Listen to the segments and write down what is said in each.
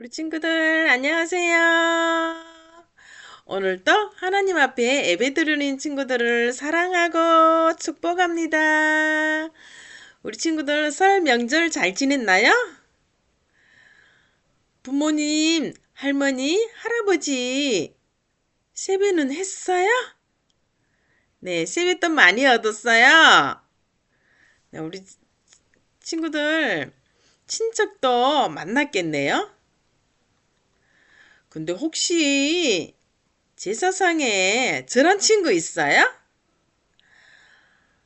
우리 친구들, 안녕하세요. 오늘도 하나님 앞에 예배 드리는 친구들을 사랑하고 축복합니다. 우리 친구들 설 명절 잘 지냈나요? 부모님, 할머니, 할아버지, 세배는 했어요? 네, 세뱃돈 많이 얻었어요. 네, 우리 친구들, 친척도 만났겠네요? 근데 혹시 제사상에 저런 친구 있어요?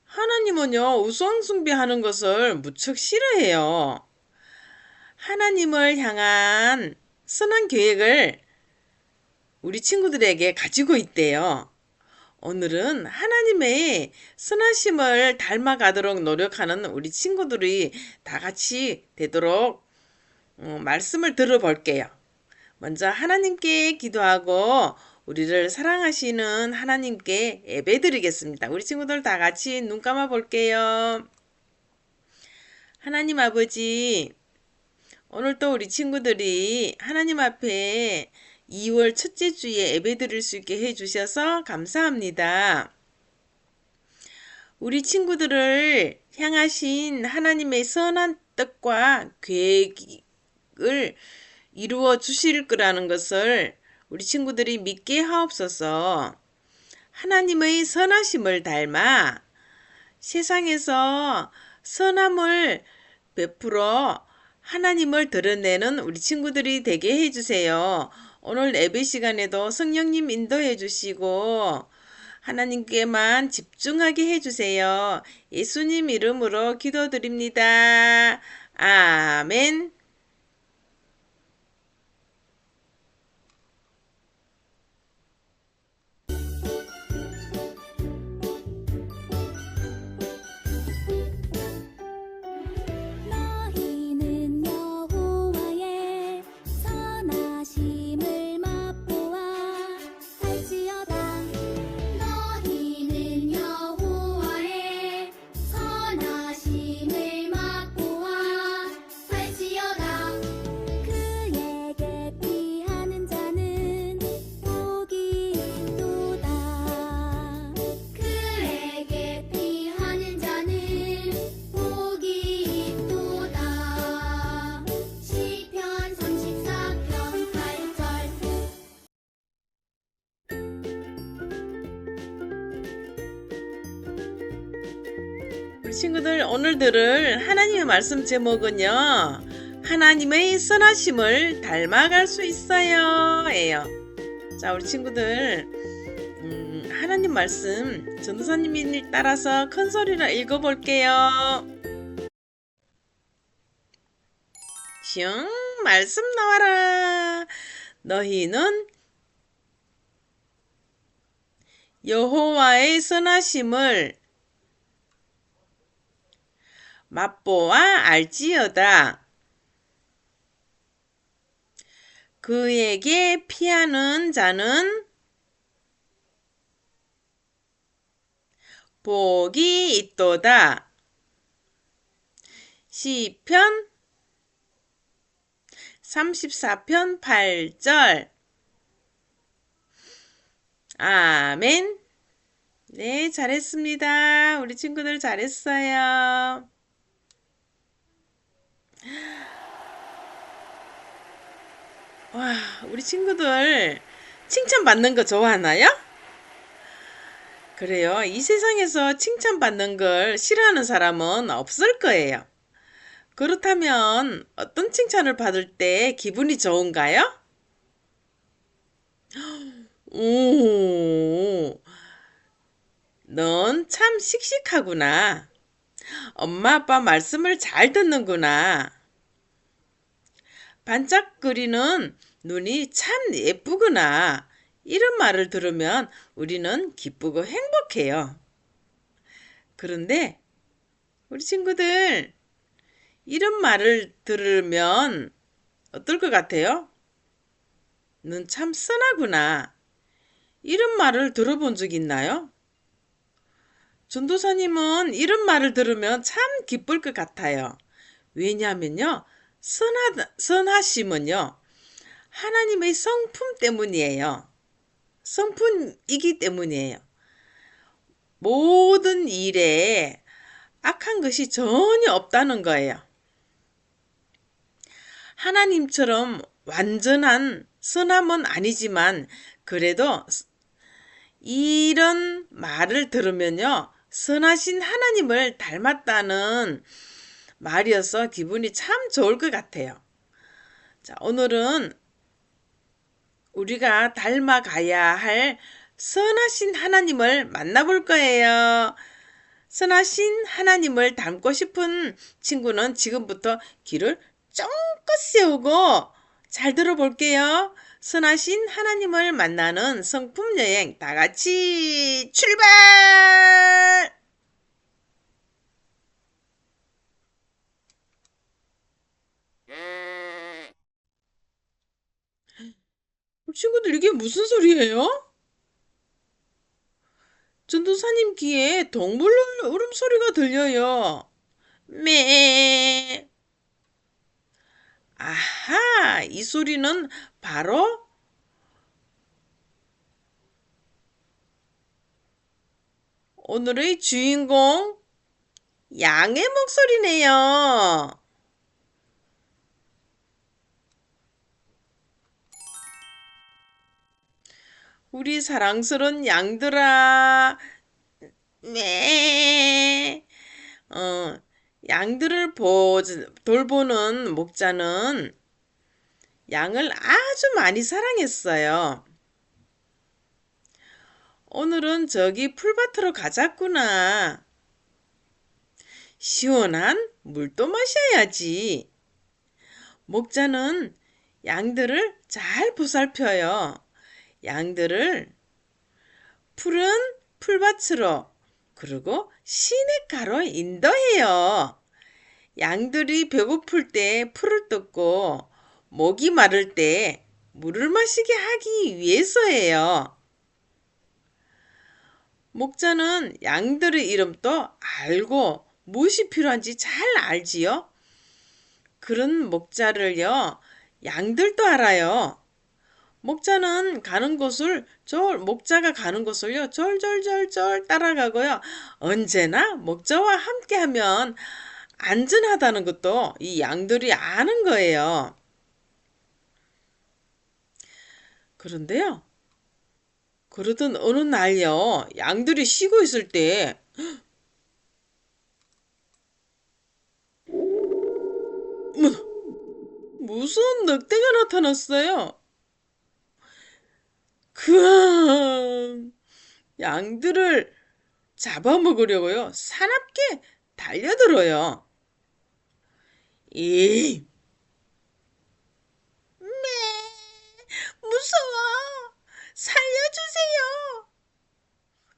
하나님은요, 우상숭배하는 것을 무척 싫어해요. 하나님을 향한 선한 계획을 우리 친구들에게 가지고 있대요. 오늘은 하나님의 선하심을 닮아가도록 노력하는 우리 친구들이 다 같이 되도록 어, 말씀을 들어볼게요. 먼저 하나님께 기도하고 우리를 사랑하시는 하나님께 예배 드리겠습니다. 우리 친구들 다 같이 눈 감아 볼게요. 하나님 아버지, 오늘 또 우리 친구들이 하나님 앞에 2월 첫째 주에 예배 드릴 수 있게 해주셔서 감사합니다. 우리 친구들을 향하신 하나님의 선한 뜻과 계획을 이루어 주실 거라는 것을 우리 친구들이 믿게 하옵소서. 하나님의 선하심을 닮아 세상에서 선함을 베풀어 하나님을 드러내는 우리 친구들이 되게 해주세요. 오늘 예배 시간에도 성령님 인도해 주시고 하나님께만 집중하게 해주세요. 예수님 이름으로 기도드립니다. 아멘. 친구들 오늘 들을 하나님의 말씀 제목은요. 하나님의 선하심을 닮아갈 수 있어요. 예요. 자, 우리 친구들 음, 하나님 말씀 전도사님이 따라서 큰 소리로 읽어볼게요. 슝 말씀 나와라. 너희는 여호와의 선하심을 맛보아 알지어다. 그에게 피하는 자는 복이 있도다. 시편 34편 8절 아멘. 네, 잘했습니다. 우리 친구들 잘했어요. 와, 우리 친구들 칭찬받는 거 좋아하나요? 그래요. 이 세상에서 칭찬받는 걸 싫어하는 사람은 없을 거예요. 그렇다면 어떤 칭찬을 받을 때 기분이 좋은가요? 오, 넌 참 씩씩하구나. 엄마 아빠 말씀을 잘 듣는구나. 반짝거리는 눈이 참 예쁘구나. 이런 말을 들으면 우리는 기쁘고 행복해요. 그런데 우리 친구들 이런 말을 들으면 어떨 것 같아요? 넌참 선하구나. 이런 말을 들어본 적 있나요? 전도사님은 이런 말을 들으면 참 기쁠 것 같아요. 왜냐하면요, 선하, 선하심은요, 하나님의 성품 때문이에요. 성품이기 때문이에요. 모든 일에 악한 것이 전혀 없다는 거예요. 하나님처럼 완전한 선함은 아니지만 그래도 이런 말을 들으면요. 선하신 하나님을 닮았다는 말이어서 기분이 참 좋을 것 같아요. 자, 오늘은 우리가 닮아가야 할 선하신 하나님을 만나볼 거예요. 선하신 하나님을 닮고 싶은 친구는 지금부터 귀를 쫑긋 세우고 잘 들어볼게요. 선하신 하나님을 만나는 성품 여행 다 같이 출발! 친구들 이게 무슨 소리예요? 전도사님 귀에 동물 울음소리가 들려요. 매. 아하, 이 소리는 바로 오늘의 주인공 양의 목소리네요. 우리 사랑스러운 양들아, 네. 어, 양들을 보, 돌보는 목자는 양을 아주 많이 사랑했어요. 오늘은 저기 풀밭으로 가자꾸나. 시원한 물도 마셔야지. 목자는 양들을 잘 보살펴요. 양들을 푸른 풀밭으로 그리고 시냇가로 인도해요. 양들이 배고플 때 풀을 뜯고 목이 마를 때 물을 마시게 하기 위해서예요. 목자는 양들의 이름도 알고 무엇이 필요한지 잘 알지요. 그런 목자를요, 양들도 알아요. 목자는 가는 곳을 절 목자가 가는 곳을요 절절절절 따라가고요 언제나 목자와 함께하면 안전하다는 것도 이 양들이 아는 거예요. 그런데요 그러던 어느 날요 양들이 쉬고 있을 때 무- 무서운 늑대가 나타났어요. 그 양들을 잡아먹으려고요. 사납게 달려들어요. 이, 매, 무서워. 살려주세요.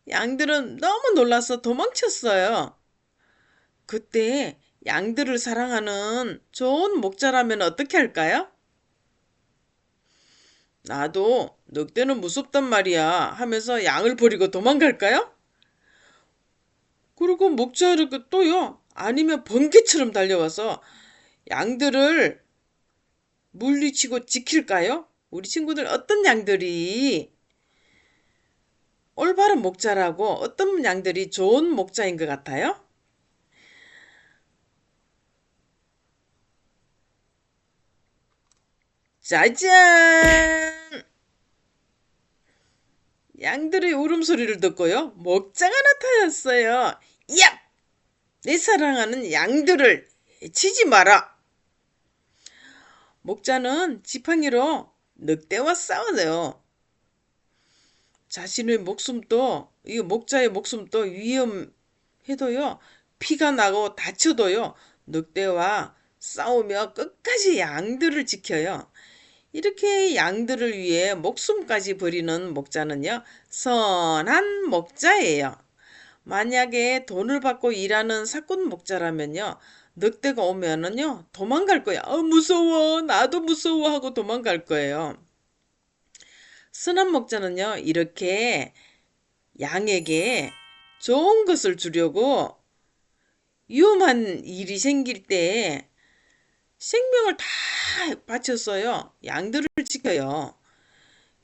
양들은 너무 놀라서 도망쳤어요. 그때 양들을 사랑하는 좋은 목자라면 어떻게 할까요? 나도 늑대는 무섭단 말이야 하면서 양을 버리고 도망갈까요? 그리고 목자를 그 또요 아니면 번개처럼 달려와서 양들을 물리치고 지킬까요? 우리 친구들 어떤 양들이 올바른 목자라고 어떤 양들이 좋은 목자인 것 같아요? 짜잔! 양들의 울음소리를 듣고요. 목자가 나타났어요. 야! 내 사랑하는 양들을 치지 마라. 목자는 지팡이로 늑대와 싸워요. 자신의 목숨도 이 목자의 목숨도 위험해도요. 피가 나고 다쳐도요. 늑대와 싸우며 끝까지 양들을 지켜요. 이렇게 양들을 위해 목숨까지 버리는 목자는요, 선한 목자예요. 만약에 돈을 받고 일하는 사꾼 목자라면요, 늑대가 오면은요, 도망갈 거야. 어, 무서워. 나도 무서워. 하고 도망갈 거예요. 선한 목자는요, 이렇게 양에게 좋은 것을 주려고 위험한 일이 생길 때 생명을 다 바쳤어요. 양들을 지켜요.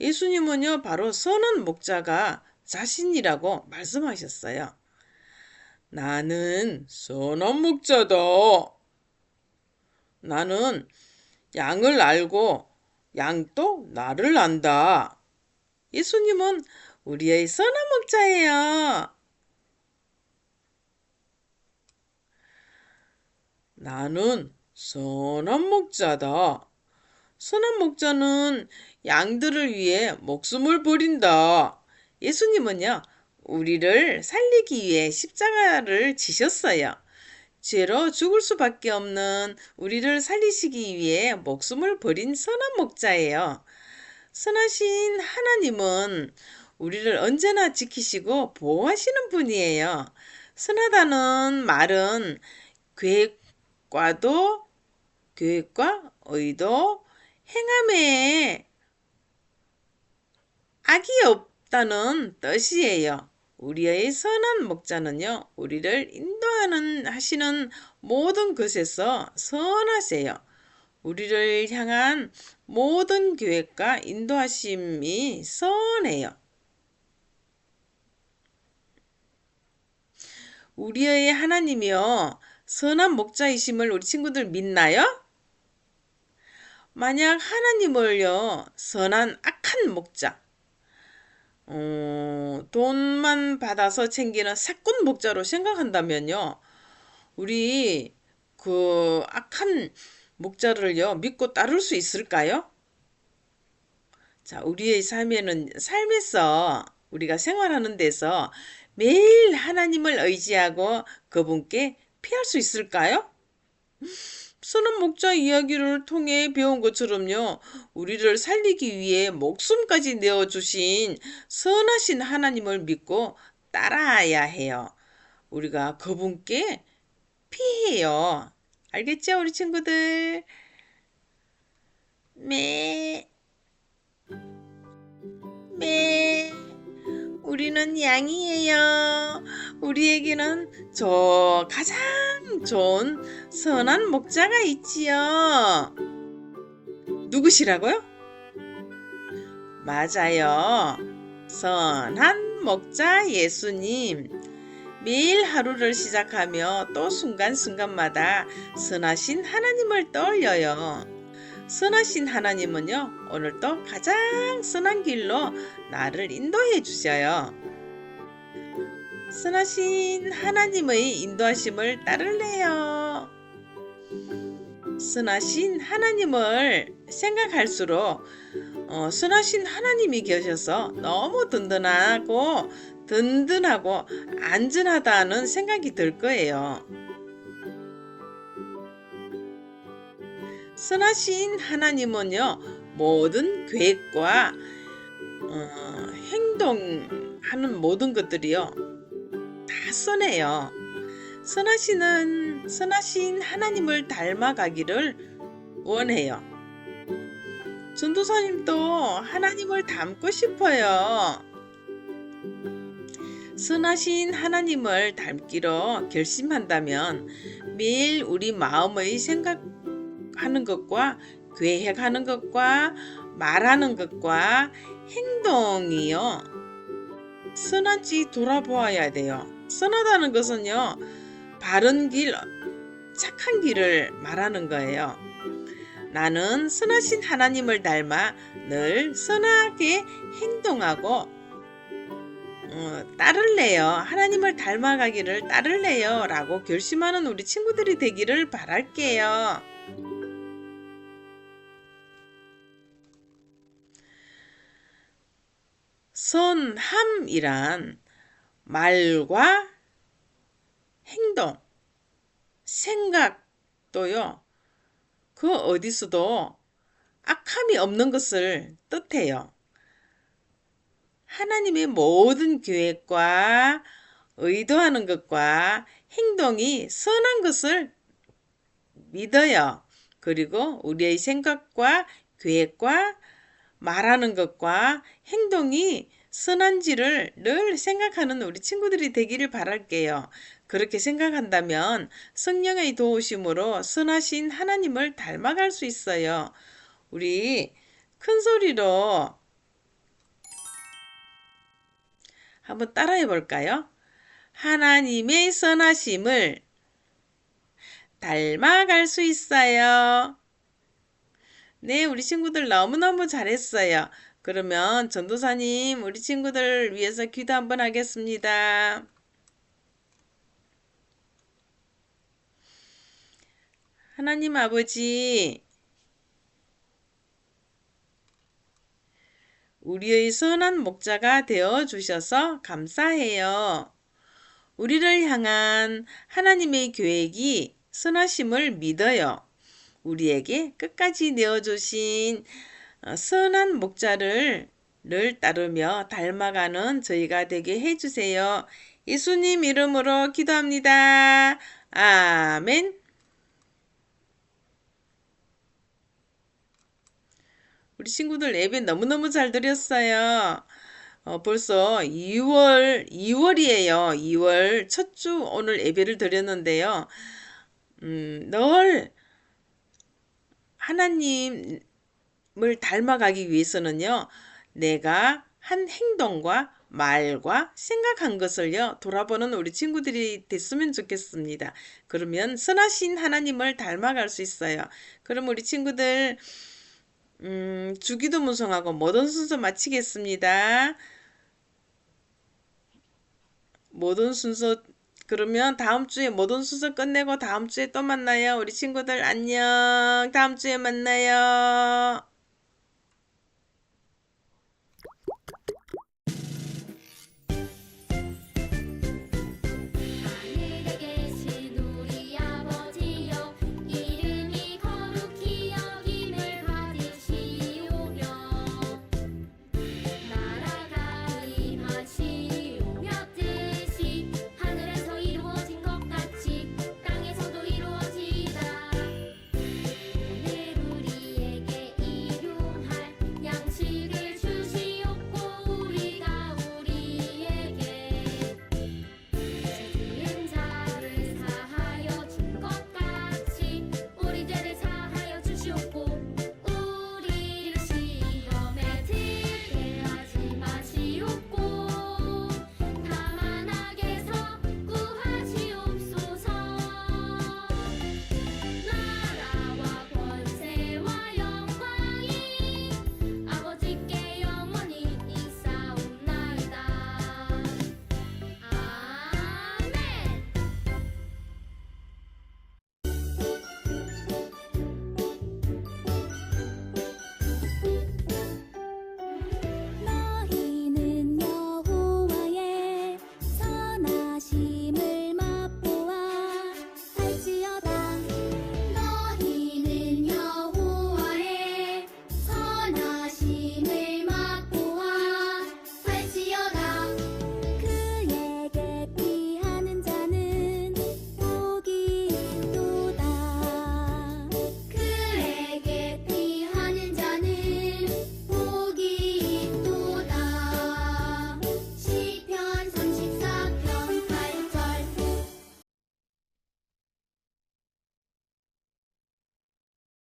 예수님은요, 바로 선한 목자가 자신이라고 말씀하셨어요. 나는 선한 목자다. 나는 양을 알고 양도 나를 안다. 예수님은 우리의 선한 목자예요. 나는 선한 목자다. 선한 목자는 양들을 위해 목숨을 버린다. 예수님은요, 우리를 살리기 위해 십자가를 지셨어요. 죄로 죽을 수밖에 없는 우리를 살리시기 위해 목숨을 버린 선한 목자예요. 선하신 하나님은 우리를 언제나 지키시고 보호하시는 분이에요. 선하다는 말은 계획과도 계획과 의도 행함에 악이 없다는 뜻이에요. 우리의 선한 목자는요, 우리를 인도하는 하시는 모든 것에서 선하세요. 우리를 향한 모든 계획과 인도하심이 선해요. 우리의 하나님이요, 선한 목자이심을 우리 친구들 믿나요? 만약 하나님을요, 선한 악한 목자, 어, 돈만 받아서 챙기는 사꾼 목자로 생각한다면요, 우리 그 악한 목자를요, 믿고 따를 수 있을까요? 자, 우리의 삶에는, 삶에서 우리가 생활하는 데서 매일 하나님을 의지하고 그분께 피할 수 있을까요? 선한 목자 이야기를 통해 배운 것처럼요, 우리를 살리기 위해 목숨까지 내어주신 선하신 하나님을 믿고 따라야 해요. 우리가 그분께 피해요. 알겠죠, 우리 친구들? 매, 매. 우리는 양이에요. 우리에게는 저 가장 좋은 선한 목자가 있지요. 누구시라고요? 맞아요. 선한 목자 예수님. 매일 하루를 시작하며 또 순간순간마다 선하신 하나님을 떠올려요. 선하신 하나님은요, 오늘도 가장 선한 길로 나를 인도해 주셔요. 선하신 하나님의 인도하심을 따를래요. 선하신 하나님을 생각할수록 어, 선하신 하나님이 계셔서 너무 든든하고 든든하고 안전하다는 생각이 들 거예요. 선하신 하나님은요 모든 계획과 어, 행동하는 모든 것들이요 다 선해요. 선하시는 선하신 하나님을 닮아가기를 원해요. 전도사님도 하나님을 닮고 싶어요. 선하신 하나님을 닮기로 결심한다면 매일 우리 마음의 생각 하는 것과 계획하는 것과 말하는 것과 행동이요. 선한지 돌아보아야 돼요. 선하다는 것은요, 바른 길, 착한 길을 말하는 거예요. 나는 선하신 하나님을 닮아 늘 선하게 행동하고 어, 따를래요. 하나님을 닮아가기를 따를래요. 라고 결심하는 우리 친구들이 되기를 바랄게요. 선함이란 말과 행동, 생각도요, 그 어디서도 악함이 없는 것을 뜻해요. 하나님의 모든 계획과 의도하는 것과 행동이 선한 것을 믿어요. 그리고 우리의 생각과 계획과 말하는 것과 행동이 선한지를 늘 생각하는 우리 친구들이 되기를 바랄게요. 그렇게 생각한다면 성령의 도우심으로 선하신 하나님을 닮아갈 수 있어요. 우리 큰 소리로 한번 따라해 볼까요? 하나님의 선하심을 닮아갈 수 있어요. 네, 우리 친구들 너무너무 잘했어요. 그러면 전도사님, 우리 친구들 위해서 기도 한번 하겠습니다. 하나님 아버지, 우리의 선한 목자가 되어 주셔서 감사해요. 우리를 향한 하나님의 계획이 선하심을 믿어요. 우리에게 끝까지 내어주신 어, 선한 목자를 늘 따르며 닮아가는 저희가 되게 해주세요. 예수님 이름으로 기도합니다. 아멘. 우리 친구들 예배 너무너무 잘 드렸어요. 어, 벌써 2월, 2월이에요. 2월 첫 주 오늘 예배를 드렸는데요. 음, 늘 하나님 을 닮아가기 위해서는요, 내가 한 행동과 말과 생각한 것을요, 돌아보는 우리 친구들이 됐으면 좋겠습니다. 그러면 선하신 하나님을 닮아갈 수 있어요. 그럼 우리 친구들, 음, 주기도 문성하고 모든 순서 마치겠습니다. 모든 순서 그러면 다음 주에 모든 순서 끝내고 다음 주에 또 만나요. 우리 친구들 안녕. 다음 주에 만나요.